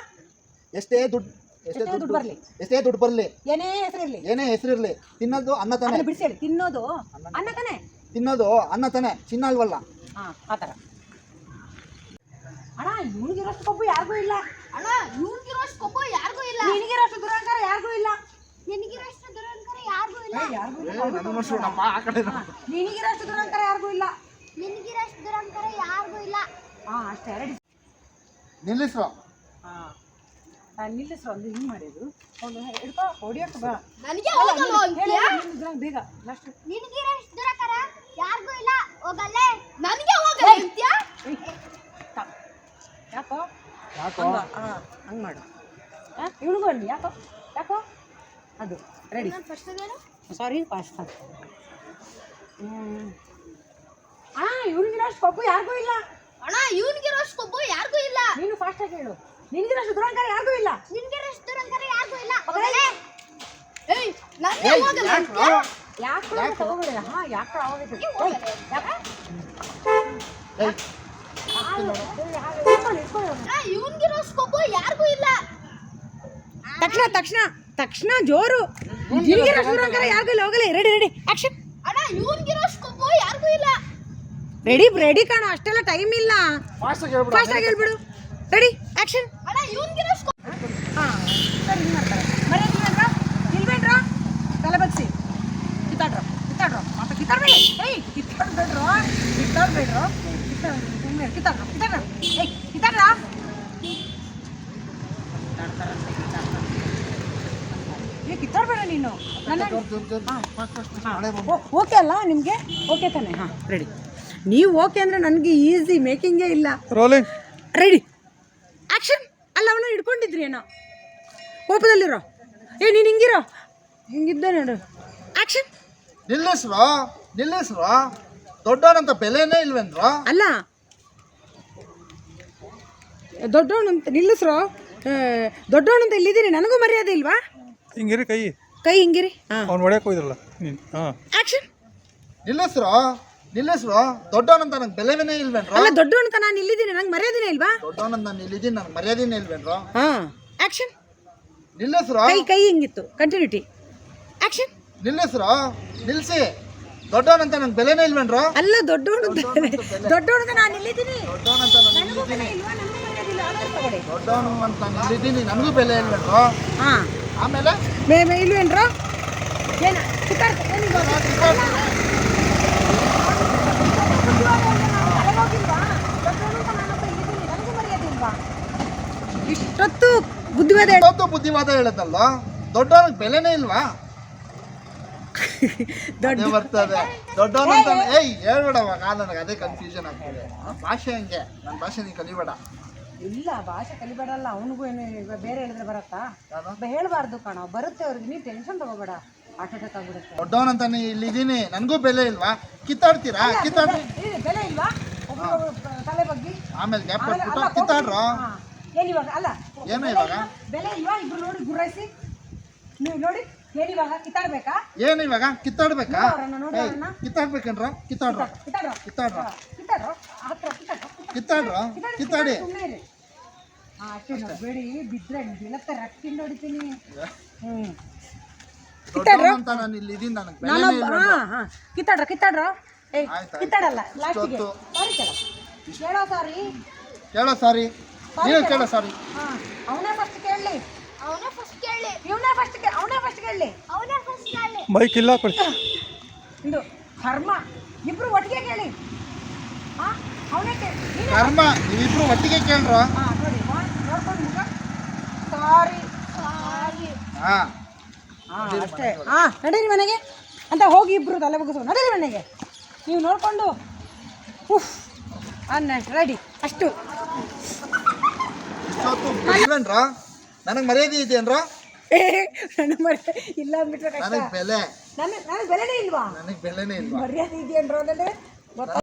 ಎಷ್ಟೇ ದುಡ್ಡು ಎಷ್ಟೇ ಎಷ್ಟೇ ದುಡ್ಡು ಬರಲಿ. ಎಷ್ಟೇ ದುಡ್ಡು ಬರಲಿ. ಏನೇ ಹೆಸರಿರ್ಲಿ ಏನೇ ಹೆಸರಿರ್ಲಿ ತಿನ್ನೋದು ಅನ್ನ ತಾನೆ. ಬಿಡಿಸಿ ಹೇಳಿ ತಿನ್ನೋದು ಅನ್ನ ತಾನೆ. ತಿನ್ನೋದು ಅನ್ನ ತಾನೆ ಚಿನ್ನ ಅಲ್ವಲ್ಲ. ಆತರ ಆ ಥರ. ಅಣ್ಣ ಇವ್ನಿಗಿರೋಷ್ಟು ಕೊಬ್ಬು ಯಾರಿಗೂ ಇಲ್ಲ. ಅಣ್ಣ ಇವ್ನಿಗಿರೋಷ್ಟು ಕೊಬ್ಬು ಯಾರಿಗೂ ಇಲ್ಲ. ನಿನಗಿರೋಷ್ಟು ದುರಂಕಾರ ಯಾರಿಗೂ ಇಲ್ಲ ನಿನಗಿರೋಷ್ಟು ದುರಂಕಾರ ಯಾರಿಗೂ ಇಲ್ಲ ಯಾರಿಗೂ ಇಲ್ಲ ನನ್ನ ನೋಡ್ಸೋಣಪ್ಪ ಆ ಕಡೆ ನೋಡು. ನಿನಗಿರೋಷ್ಟು ದುರಂಕಾರ ಯಾರಿಗೂ ಇಲ್ಲ. ನಿನಗಿರೋಷ್ಟು ದುರಂಕಾರ ಯಾರಿಗೂ ಇಲ್ಲ. ಆ ಅಷ್ಟೇ ಎರಡು ನಿಲ್ಲಿಸುವ ಹಾಂ ನಿಲ್ಲಿಸ್ರು ಒಂದು ಹಿಂಗೆ ಮಾಡಿದ್ರು ಅವನು ಹಿಡ್ಕೋ ಹೊಡಿಯೋಕೆ ಬಾ. ನನಗೆ ಬೇಗ ಲಾಸ್ಟ್ ನಿನಗಿರೋಷ್ಟು ದುರಂಕಾರ ಯಾರಿಗೂ ಇಲ್ಲ. ಹೋಗಲ್ಲೇ. ನನಗೆ ಹೋಗಲ್ಲ ಯಾಕೋ? ಯಾಕೋ? ಹಂಗ ಹಾಂ ಹಂಗೆ ಮಾಡು. ಹಾಂ ಅಲ್ಲಿ ಯಾಕೋ? ಯಾಕೋ? ಅದು ರೆಡಿ ನಾನು ಫಸ್ಟ್ ಹೇಳು ಸಾರಿ ಪಾಸ್ತಾ ಅಣ್ಣ ಇವನಿಗಿರೋಷ್ಟು ಕೊಬ್ಬು ಯಾರಿಗೂ ಇಲ್ಲ. ಅಣ್ಣ ಇವ್ನಿಗಿರೋಷ್ಟು ಕೊಬ್ಬು ಯಾರಿಗೂ ಇಲ್ಲ. ನೀನು ಫಾಸ್ಟಾಗಿ ಹೇಳು. ನಿನಗಿರೋಷ್ಟು ದುರಂಕಾರ ಯಾರಿಗೂ ಇಲ್ಲ? ನಿನ್ಗಿರೋಷ್ಟು ದುರಂಕಾರ ಯಾರಿಗೂ ಇಲ್ಲ? ಏಯ್ ಏಯ್, ಹೋಗಲ್ಲ ಯಾಕೋ? ya. ಅಂತ್ಯಾ ಯಾಕೆ ತಗೋಬೇಡ. ಹಾಂ ಯಾಕೆ ಆಗೋಗಿದೆ ಇವ್ನಿಗಿರೋಷ್ಟು ಕೊಬ್ಬು ಯಾರಿಗೂ ಇಲ್ಲ. ತಕ್ಷಣ ತಕ್ಷಣ ತಕ್ಷಣ ಜೋರು. ನಿನಗಿರೋಷ್ಟು ದುರಂಕಾರ ಯಾರಿಗೂ ಇಲ್ಲ ಹೋಗಲಿ ರೆಡಿ ರೆಡಿ ಆಕ್ಷನ್ ಅಣ್ಣ ಇವ್ನಿಗಿರೋಷ್ಟು ಕೊಬ್ಬು ಯಾರಿಗೂ ಇಲ್ಲ. ರೆಡಿ ರೆಡಿ ಕಾಣೋ ಅಷ್ಟೆಲ್ಲ ಟೈಮ್ ಇಲ್ಲ. ಫಾಸ್ಟ್ ಆಗಿ ಹೇಳ್ಬಿಡು. ಫಾಸ್ಟಾಗಿ ಹೇಳ್ಬಿಡು. ರೆಡಿ ಆಕ್ಷನ್ ಅಣ್ಣ ಇವ್ನಿಗಿರೋಷ್ಟು ಹಾಂ ಸರಿ ಹಿಂಗೆ ಮಾಡ್ತಾರೆ. ಮರ್ಯಾದೆ ಇಲ್ವೇನ್ರ? ಇಲ್ವೇನ್ರ? ತಲೆ ಬಗ್ಸಿ. ಕಿತ್ತಾಡ್ರು ಕಿತ್ತಾಡ್ರು. ಮತ್ತೆ ಕಿತ್ತಾಡ್ಬೇಡಿ. ಏಯ್ ಕಿತ್ತಾಡ್ಬೇಡ್ರು ಕಿತ್ತಾಡ್ಬೇಡ್ರು. ಕಿತ್ತಾಡ್ ಸುಮ್ಮನೆ ಕಿತ್ತಾಡ್ರು ಕಿತ್ತಾಡ್ರು. ಏಯ್ ಕಿತ್ತಾಡ್ರ? ಏ ಕಿತ್ತಾಡ್ಬೇಡ ನೀನು. ನನ್ನ ಓಕೆ ಅಲ್ಲ ನಿಮಗೆ? ಓಕೆ ತಾನೆ. ಹಾಂ ರೆಡಿ ನೀವು ಓಕೆ ಅಂದರೆ ನನಗೆ ಈಸಿ ಮೇಕಿಂಗೇ ಇಲ್ಲ. ರೋಲಿಂಗ್ ರೆಡಿ ಆ್ಯಕ್ಷನ್ ಅಲ್ಲ ಅವನು ಹಿಡ್ಕೊಂಡಿದ್ರಿ ಏನೋ. ಕೋಪದಲ್ಲಿರೋ. ಏ ನೀನು ಹಿಂಗಿರೋ. ಹಿಂಗಿದ್ದೆ ನೋಡು. ಆ್ಯಕ್ಷನ್ ನಿಲ್ಲಿಸ್ರೋ ನಿಲ್ಲಿಸ್ರೋ. ದೊಡ್ಡವನಂತ ಬೆಲೆನೇ ಇಲ್ವೇನ್ರೋ? ಅಲ್ಲ. ದೊಡ್ಡವನಂತ ನಿಲ್ಲಿಸ್ರೋ. ದೊಡ್ಡವನಂತ ಇಲ್ಲಿದ್ದೀರಿ ನನಗೂ ಮರ್ಯಾದೆ ಇಲ್ವಾ? ಹಿಂಗಿರಿ ಕೈ. ಕೈ ಹಿಂಗಿರಿ? ಹಾಂ. ಅವ್ನು ಹೊಡ್ಯಕ್ಕೆ ಹೋಯ್ದ್ರಲ್ಲ ನೀನು ಹಾಂ. ಆಕ್ಷನ್ ನಿಲ್ಲಿಸ್ರೋ ನಿಲ್ಲಿಸ್ರೋ ದೊಡ್ಡವನಂತ ನಂಗೆ ಬೆಲೆನೇ ಇಲ್ವೇನ್ರೋ? ಅಲ್ಲ ದೊಡ್ಡವನಂತ ನಾನು ಇಲ್ಲಿದ್ದೀನಿ ನಂಗೆ ಮರ್ಯಾದೆನೇ ಇಲ್ವಾ? ದೊಡ್ಡವನಂತ ನಾನು ಇಲ್ಲಿದ್ದೀನಿ ನನಗೆ ಮರ್ಯಾದೆನೇ ಇಲ್ವೇನ್ರೋ? ಹಾಂ. ಆಕ್ಷನ್ ನಿಲ್ಲಿಸ್ರೋ ಕೈ ಕೈ ಹಿಂಗಿತ್ತು. ಕಂಟಿನ್ಯೂಟಿ ಆಕ್ಷನ್ ನಿಲ್ಲಿಸ್ರೋ ನಿಲ್ಸಿ. ದೊಡ್ಡವನಂತ ನಂಗೆ ಬೆಲೆನೇ ಇಲ್ವೇನ್ರೋ? ಅಲ್ಲ ದೊಡ್ಡವನಂತ ದೊಡ್ಡವನಂತ <laughs> ನಾನು ಇಲ್ಲಿದ್ದೀನಿ. ದೊಡ್ಡವನಂತ ನಾನು ಇಲ್ಲಿದ್ದೀನಿ. ಇಲ್ವಾ? ನನಗೂ ಮರ್ಯಾದೆ ಇಲ್ಲ ತಗೊಳ್ಳಿ. ದೊಡ್ಡವನಂತ ನಾನು ಇಲ್ಲಿದ್ದೀನಿ ನನಗೂ ಬೆಲೆ ಇಲ್ವೇನ್ರೋ? ಹಾಂ. ಆಮೇಲೆ? ಮೇ ಮೇ ಇಲ್ವೇನ್ರ ಏನ? ದೊಡ್ಡವನು? ಇಷ್ಟೊತ್ತು ಬುದ್ಧಿವಾದ ಹೇಳ ದೊಡ್ಡ ಬುದ್ಧಿವಾದ ಹೇಳದಲ್ಲ ದೊಡ್ಡವನಿಗೆ ಬೆಲೆನೇ ಇಲ್ವಾ? ದೊಡ್ಡ ಬರ್ತದೆ. ದೊಡ್ಡವನಂತ ಏಯ್ ಹೇಳ್ಬೇಡವಾಗ ನನಗೆ ಅದೇ ಕನ್ಫ್ಯೂಷನ್ ಆಗ್ತದೆ. ಆ ಭಾಷೆ ಹಂಗೆ ನನ್ನ ಭಾಷೆ ನೀನು ಕಲಿಬೇಡ. ಇಲ್ಲ ಭಾಷೆ ಕಲಿಬೇಡಲ್ಲ ಅವನಿಗೂ ಏನು ಬೇರೆ ಹೇಳಿದ್ರೆ ಬರತ್ತಾ? ಹೇಳಬಾರ್ದು ಕಣ ಬರುತ್ತೆ ಅವ್ರಿಗೆ ನೀ ಟೆನ್ಷನ್ ತಗೋಬೇಡ. ಹಾರ್ಟ್ ಅಟ್ಯಾಕ್ ಆಗ್ಬಿಡುತ್ತೆ. ದೊಡ್ಡವನಂತಾನೆ ಇಲ್ಲಿ ಇದೀನಿ ನನಗೂ ಬೆಲೆ ಇಲ್ವಾ? ಕಿತ್ತಾಡ್ತೀರಾ? ಕಿತ್ತಾಡ್ರಿ. ಇದೆ, ಬೆಲೆ ಇಲ್ವಾ? ಒಬ್ರು ತಲೆ ಬಗ್ಗಿ. ಆಮೇಲೆ ಗ್ಯಾಪ್ ಆಮೇಲೆ ಕೊಟ್ಬಿಟ್ಟು ಅಲ್ಲ, ಕಿತ್ತಾಡ್ರ? ಹಾ. ಏನ್ ಇವಾಗ? ಅಲ್ಲ ಏನು ಇವಾಗ? ಬೆಲೆ ಇಲ್ವಾ? ಇಬ್ರು ನೋಡಿ ಗುರಾಯಿಸಿ ನೀವು ನೋಡಿ ಏನ್ ಇವಾಗ? ಕಿತ್ತಾಡ್ಬೇಕಾ? ಏನು ಇವಾಗ? ಕಿತ್ತಾಡ್ಬೇಕಾ. ಏಯ್ ಕಿತ್ತಾಡ್ಬೇಕೇನ್ರ ಕಿತ್ತಾಡ್ರ. ಕಿತ್ತಾಡ್ರ. ಕಿತ್ತಾಡ್ರ. ಕಿತ್ತಾಡ್ರ? ಹತ್ರ ಕಿತ್ತಾಡ್ರ? ಕಿತ್ತಾಡ್ರ? ಕಿತ್ತಾಡಿ ಹಾ ಅಷ್ಟೇ ಬಿದ್ರೆ ಬೀಳತ್ತೆ ಹ್ಮ್. ದೊಡ್ಡವನಂತ ನಾನು ಇಲ್ಲಿದ್ದೀನಿ ನನಗೆ ಬೆಲೆನೇ ನಾನೊಬ್ಬ ಇಲ್ವಾ ಹಾ ಹಾ. ಕಿತ್ತಾಡ್ರ ಕಿತ್ತಾಡ್ರ? ಆಯ್ತು, ಆಯ್ತು. ಕಿತ್ತಾಡಲ್ಲ ಲಾಸ್ಟಿಗೆ ಇಷ್ಟೊತ್ತು. ಸಾರಿ ಕೇಳ. ಸಾರಿ ಕೇಳೋ ಸಾರಿ ನೀವು ಕೇಳೋ. ಸಾರಿ ಹಾ ಅವನೇ ಫಸ್ಟ್ ಕೇಳಲಿ. ಅವನೇ ಫಸ್ಟ್ ಕೇಳಿ ಇವನೇ ಫಸ್ಟ್ ಅವನೇ ಫಸ್ಟ್ ಕೇಳಲಿ. ಅವನೇ ಫಸ್ಟ್ ಕೇಳಿ ಮೈಕ್ ಇಲ್ಲ ಇದು ಕರ್ಮ. ಇಬ್ರು ಒಟ್ಟಿಗೆ ಕೇಳಿ. ಹಾ ಕರ್ಮ ನೀವಿಬ್ರು ಒಟ್ಟಿಗೆ ಕೇಳ್ರ? ಹಾ ಅಷ್ಟೇ. ಹಾ ನಡೀರಿ ಮನೆಗೆ. ಅಂತ ಹೋಗಿ ಇಬ್ರು ತಲೆ ಬಗ್ಗಿಸ್ಕೊಂಡು ನಡೀರಿ ಮನೆಗೆ. ನೀವು ನೋಡ್ಕೊಂಡು. ಉಫ್ ಅನ್ನ ರೆಡಿ. ಅಷ್ಟು. ನನಗೆ ಮರ್ಯಾದೆ ಇದೆಯನ್ರ? ಏ ನನ್ನ ಮರ್ಯಾದೆ ಇಲ್ಲ ಅಂದ್ಬಿಟ್ರೆ ನನಗೆ ಬೆಲೆ. ನನ್ನ ನನಗೆ ಬೆಲೆನೇ ಇಲ್ವಾ? ನನಗೆ ಬೆಲೆನೇ ಇಲ್ವಾ? ಮರ್ಯಾದೆ ಇದೆಯನ್ರ ಗೊತ್ತಾ?